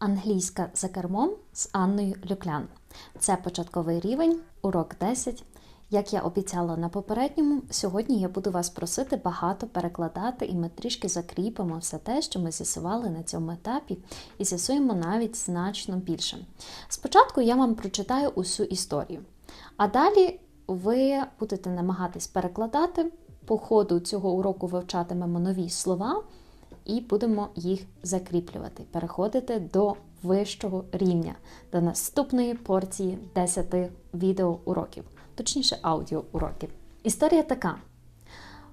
Англійська за кермом з Анною Люклян. Це початковий рівень, урок 10. Як я обіцяла на попередньому, сьогодні я буду вас просити багато перекладати, і ми трішки закріпимо все те, що ми з'ясували на цьому етапі, і з'ясуємо навіть значно більше. Спочатку я вам прочитаю усю історію, а далі ви будете намагатись перекладати. По ходу цього уроку вивчатимемо нові слова і будемо їх закріплювати, переходити до вищого рівня, до наступної порції 10 відеоуроків, точніше аудіоуроків. Історія така: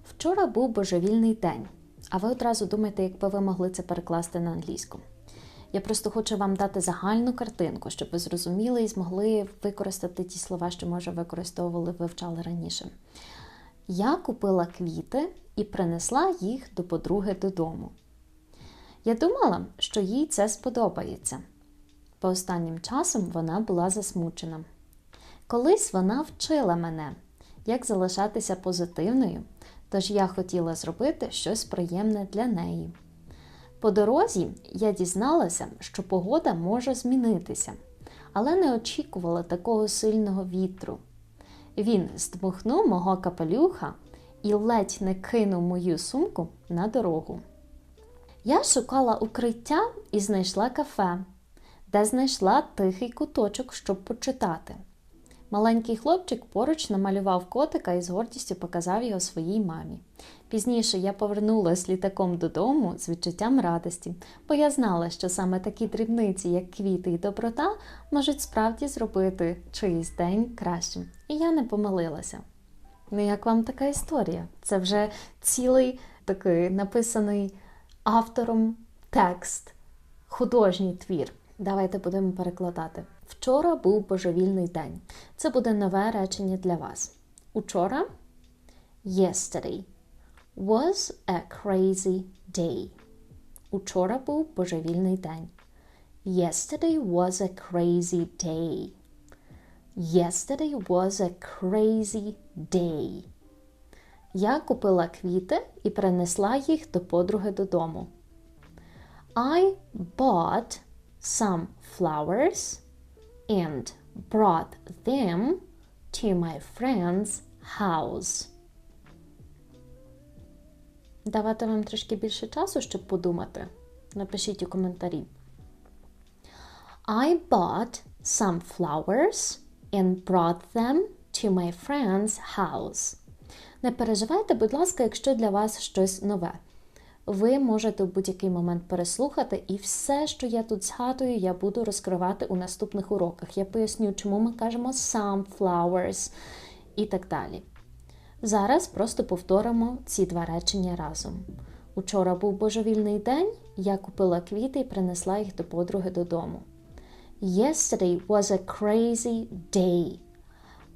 вчора був божевільний день, а ви одразу думаєте, якби ви могли це перекласти на англійську. Я просто хочу вам дати загальну картинку, щоб ви зрозуміли і змогли використати ті слова, що, може, використовували, вивчали раніше. Я купила квіти і принесла їх до подруги додому. Я думала, що їй це сподобається. По останнім часом вона була засмучена. Колись вона вчила мене, як залишатися позитивною, тож я хотіла зробити щось приємне для неї. По дорозі я дізналася, що погода може змінитися, але не очікувала такого сильного вітру. Він здмухнув мого капелюха і ледь не кинув мою сумку на дорогу. Я шукала укриття і знайшла кафе, де знайшла тихий куточок, щоб почитати. Маленький хлопчик поруч намалював котика і з гордістю показав його своїй мамі. Пізніше я повернулася літаком додому з відчуттям радості, бо я знала, що саме такі дрібниці, як квіти і доброта, можуть справді зробити чиїсь день кращим. І я не помилилася. Ну, як вам така історія? Це вже цілий такий написаний автором текст, художній твір. Давайте будемо перекладати. Вчора був божевільний день. Це буде нове речення для вас. Учора yesterday was a crazy day. Учора був божевільний день. Yesterday was a crazy day. Yesterday was a crazy day. Я купила квіти і принесла їх до подруги додому. I bought some flowers and brought them to my friend's house. Давати вам трішки більше часу, щоб подумати. Напишіть у коментарі. I bought some flowers and brought them to my friend's house. Не переживайте, будь ласка, якщо для вас щось нове. Ви можете в будь-який момент переслухати, і все, що я тут згадую, я буду розкривати у наступних уроках. Я поясню, чому ми кажемо some flowers і так далі. Зараз просто повторимо ці два речення разом. Учора був божевільний день, я купила квіти і принесла їх до подруги додому. Yesterday was a crazy day.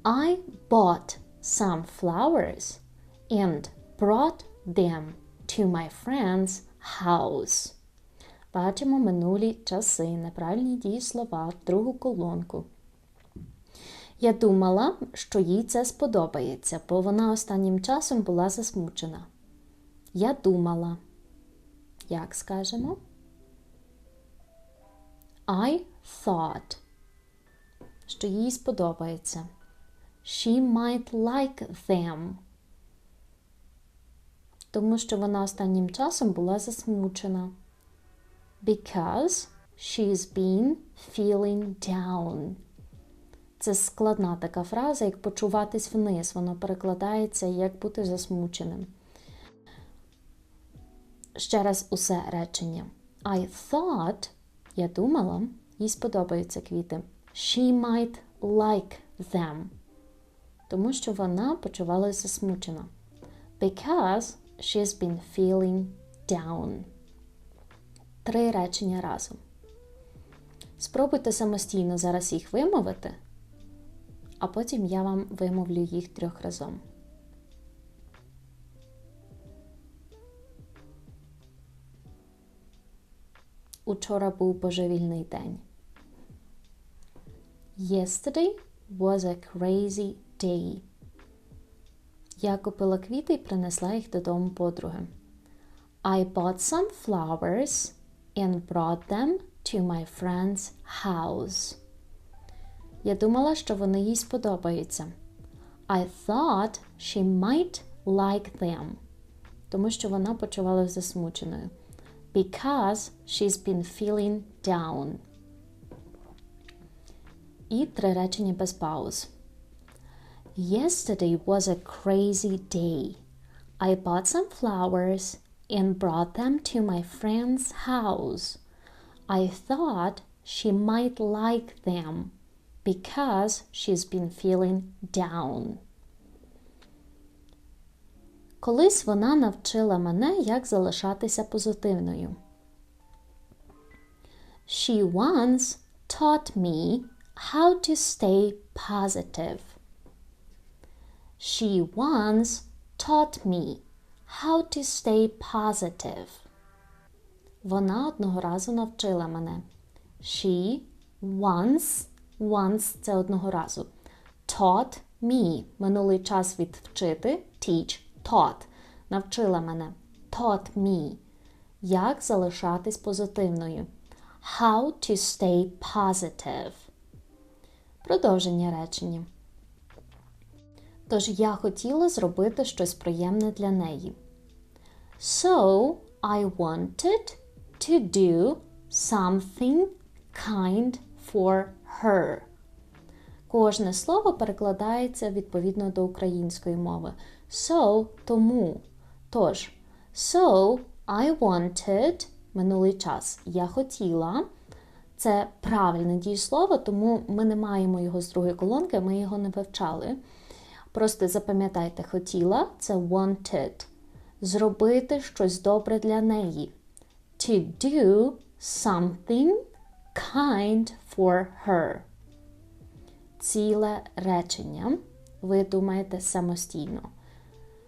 I bought some flowers and brought them to my friend's house. Бачимо минулі часи, неправильні дієслова другу колонку. Я думала, що їй це сподобається, бо вона останнім часом була засмучена. Я думала. Як скажемо? I thought, що їй сподобається. She might like them. Тому що вона останнім часом була засмучена. Because she's been feeling down. Це складна така фраза, як почуватись вниз. Воно перекладається як бути засмученим. Ще раз усе речення. I thought, я думала, їй сподобаються квіти. She might like them. Тому що вона почувалася засмучена. Because she's been feeling down. Три речення разом. Спробуйте самостійно зараз їх вимовити, а потім я вам вимовлю їх трьох разом. Учора був божевільний день. Yesterday was a crazy day. Я купила квіти і принесла їх додому подруги. I bought some flowers and brought them to my friend's house. Я думала, що вони їй сподобаються. I thought she might like them. Тому що вона почувалася засмученою. Because she's been feeling down. І три речення без пауз. Yesterday was a crazy day. I bought some flowers and brought them to my friend's house. I thought she might like them because she's been feeling down. Колись вона навчила мене, як залишатися позитивною. She once taught me how to stay positive. She once taught me how to stay positive. Вона одного разу навчила мене. She once, once – це одного разу. Taught me – минулий час від вчити, teach, taught – навчила мене. Taught me – як залишатись позитивною. How to stay positive. Продовження речення. Тож я хотіла зробити щось приємне для неї. So I wanted to do something kind for her. Кожне слово перекладається відповідно до української мови. So тому. Тож, so I wanted минулий час. Я хотіла. Це правильне дієслово, тому ми не маємо його з другої колонки, ми його не вивчали. Просто запам'ятайте, хотіла це wanted. Зробити щось добре для неї. To do something kind for her. Ціле речення. Ви думаєте самостійно.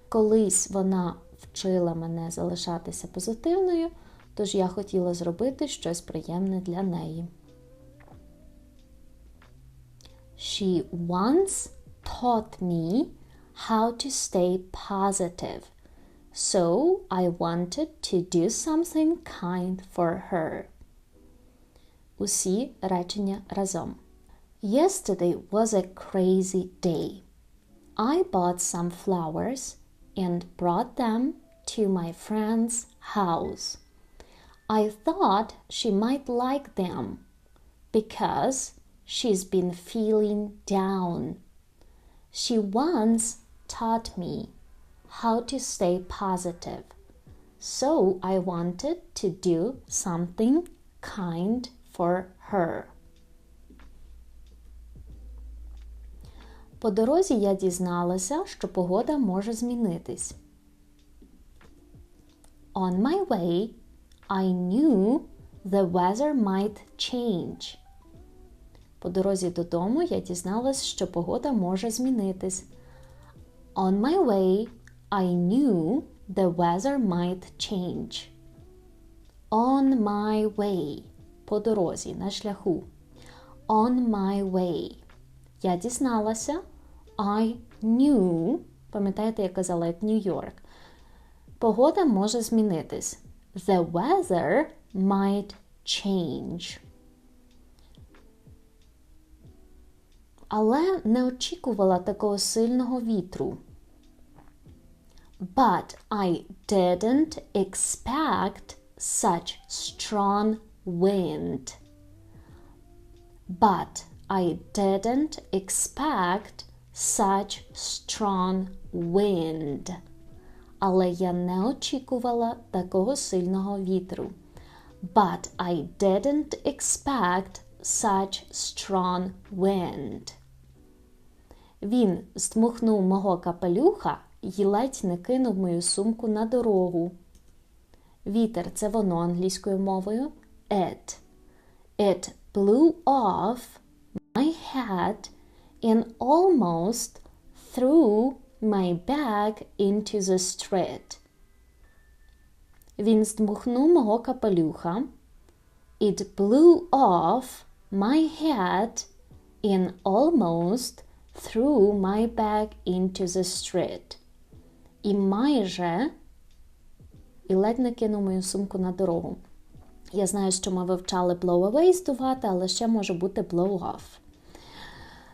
Колись вона вчила мене залишатися позитивною, тож я хотіла зробити щось приємне для неї. She once taught me how to stay positive. So I wanted to do something kind for her. Усі речення разом. Yesterday was a crazy day. I bought some flowers and brought them to my friend's house. I thought she might like them because she's been feeling down. She once taught me how to stay positive. So I wanted to do something kind for her. По дорозі я дізналася, що погода може змінитись. On my way, I knew the weather might change. По дорозі додому я дізналась, що погода може змінитись. On my way, I knew the weather might change. On my way. По дорозі, на шляху. On my way. Я дізналася. I knew. Пам'ятаєте, я казала, як Нью-Йорк. Погода може змінитись. The weather might change. Але не очікувала такого сильного вітру. But I didn't expect such strong wind. But I didn't expect such strong wind. Але я не очікувала такого сильного вітру. But I didn't expect such strong wind. Він здмухнув мого капелюха і ледь не кинув мою сумку на дорогу. Вітер це воно англійською мовою. It. It blew off my hat and almost threw my bag into the street. Він здмухнув мого капелюха. It blew off my hat and almost threw my bag into the street. І майже і ледь не кинув мою сумку на дорогу. Я знаю, що ми вивчали blow away здувати, але ще може бути blow off.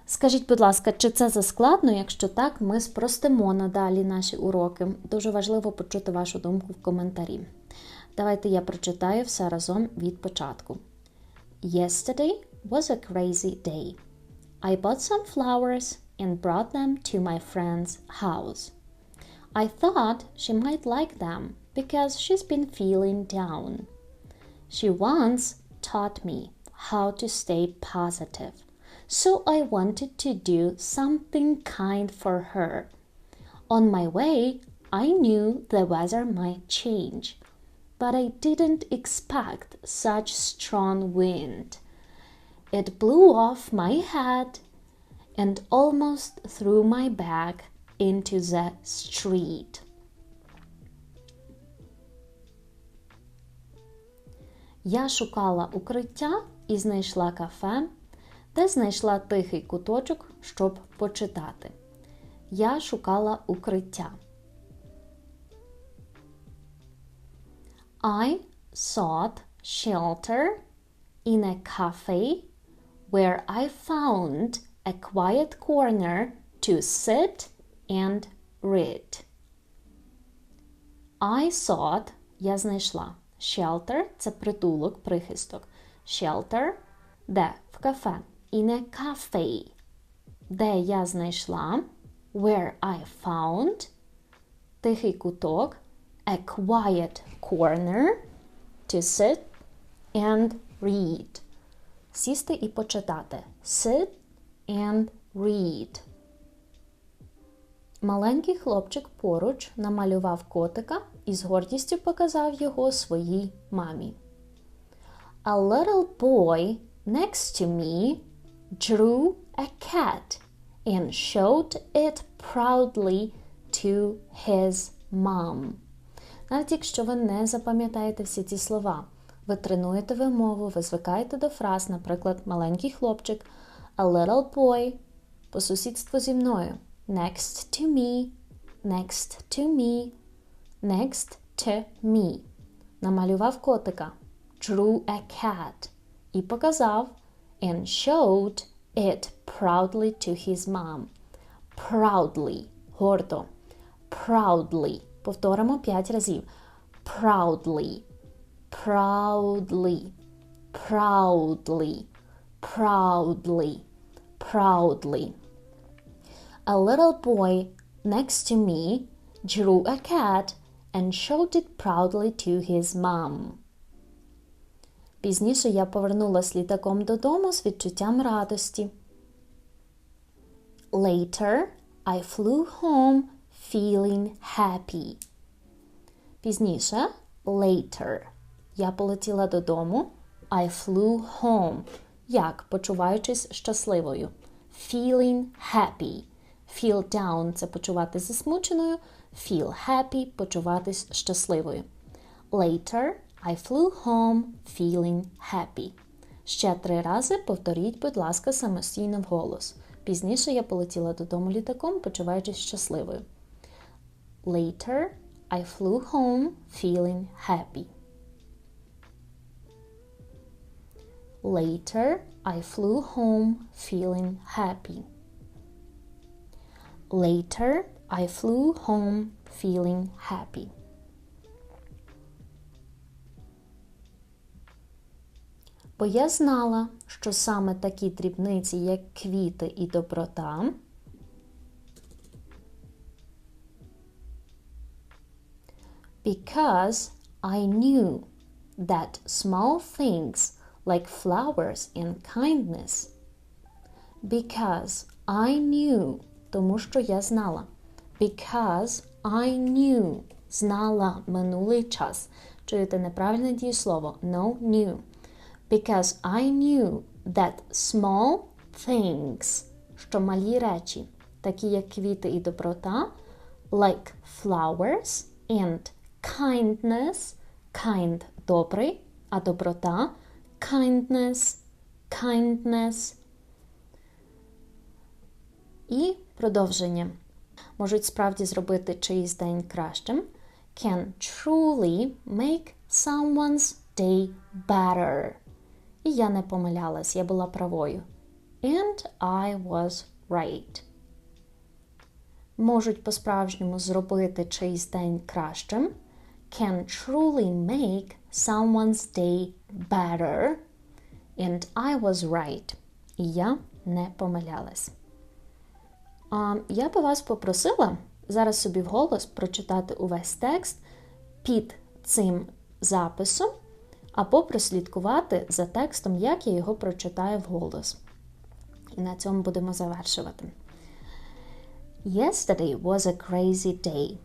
Скажіть, будь ласка, чи це заскладно? Якщо так, ми спростимо надалі наші уроки. Дуже важливо почути вашу думку в коментарі. Давайте я прочитаю все разом від початку. Yesterday was a crazy day. I bought some flowers and brought them to my friend's house. I thought she might like them because she's been feeling down. She once taught me how to stay positive, so I wanted to do something kind for her. On my way, I knew the weather might change, but I didn't expect such strong wind. It blew off my head and almost threw my bag into the street. Я шукала укриття і знайшла кафе, де знайшла тихий куточок, щоб почитати. Я шукала укриття. I sought shelter in a cafe where I found a quiet corner to sit and read. I sought я знайшла. Shelter це притулок, прихисток. Shelter де в кафе. In a cafe. Де я знайшла. Where I found. Тихий куток. A quiet corner to sit and read. Сісти і почитати. Sit and read. Маленький хлопчик поруч намалював котика і з гордістю показав його своїй мамі. A little boy next to me drew a cat and showed it proudly to his mom. Навіть якщо ви не запам'ятаєте всі ці слова, ви тренуєте вимову, ви звикаєте до фраз, наприклад, маленький хлопчик, a little boy по сусідству зі мною. Next to me, next to me, next to me. Намалював котика. Drew a cat. І показав and showed it proudly to his mom. Proudly. Гордо. Proudly. Повторимо п'ять разів. Proudly. Proudly. Proudly. Proudly. Proudly. A little boy next to me drew a cat and showed it proudly to his mom. Пізніше я повернулась літаком додому з відчуттям радості. Later, I flew home feeling happy. Пізніше, later, Я полетіла додому. I flew home. Як почуваючись щасливою. Feeling happy. Feel down це почувати засмученою. Feel happy почуватись щасливою. Later, I flew home feeling happy. Ще три рази повторіть, будь ласка, самостійно вголос. Пізніше я полетіла додому літаком, почуваючись щасливою. Later, I flew home feeling happy. Later, I flew home feeling happy. Later, I flew home feeling happy. Бо я знала, що саме такі дрібниці, як квіти і доброта, because I knew that small things like flowers and kindness. Because I knew, тому що я знала. Because I knew, знала минулий час. Чуєте неправильне дієслово? No, knew. Because I knew that small things, що малі речі, такі як квіти і доброта, like flowers and kindness, kind – добрий, а доброта kindness, kindness. І продовження. Можуть справді зробити чиїсь день кращим. Can truly make someone's day better. І я не помилялась, я була правою. And I was right. Можуть по-справжньому зробити чийсь день кращим. Can truly make someone's day better. And I was right. І я не помилялась. А, я би вас попросила зараз собі вголос прочитати увесь текст під цим записом, або прослідкувати за текстом, як я його прочитаю вголос. І на цьому будемо завершувати. Yesterday was a crazy day.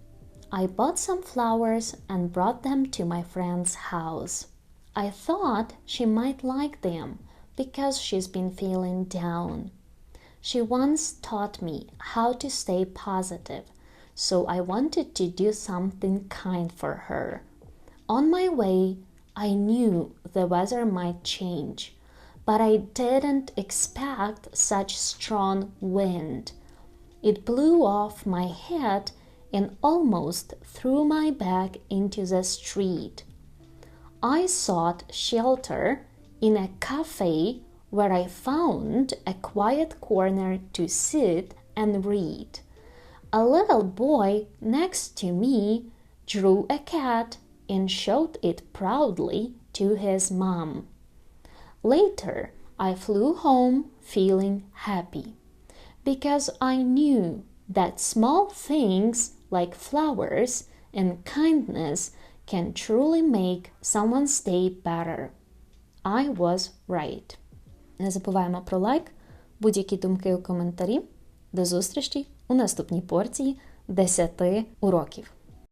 I bought some flowers and brought them to my friend's house. I thought she might like them because she's been feeling down. She once taught me how to stay positive, so I wanted to do something kind for her. On my way, I knew the weather might change, but I didn't expect such strong wind. It blew off my head and almost threw my bag into the street. I sought shelter in a cafe where I found a quiet corner to sit and read. A little boy next to me drew a cat and showed it proudly to his mom. Later, I flew home feeling happy because I knew that small things like flowers and kindness can truly make someone's day better. I was right. Не забуваємо про лайк, будь-які думки у коментарі. До зустрічі у наступній порції 10 уроків.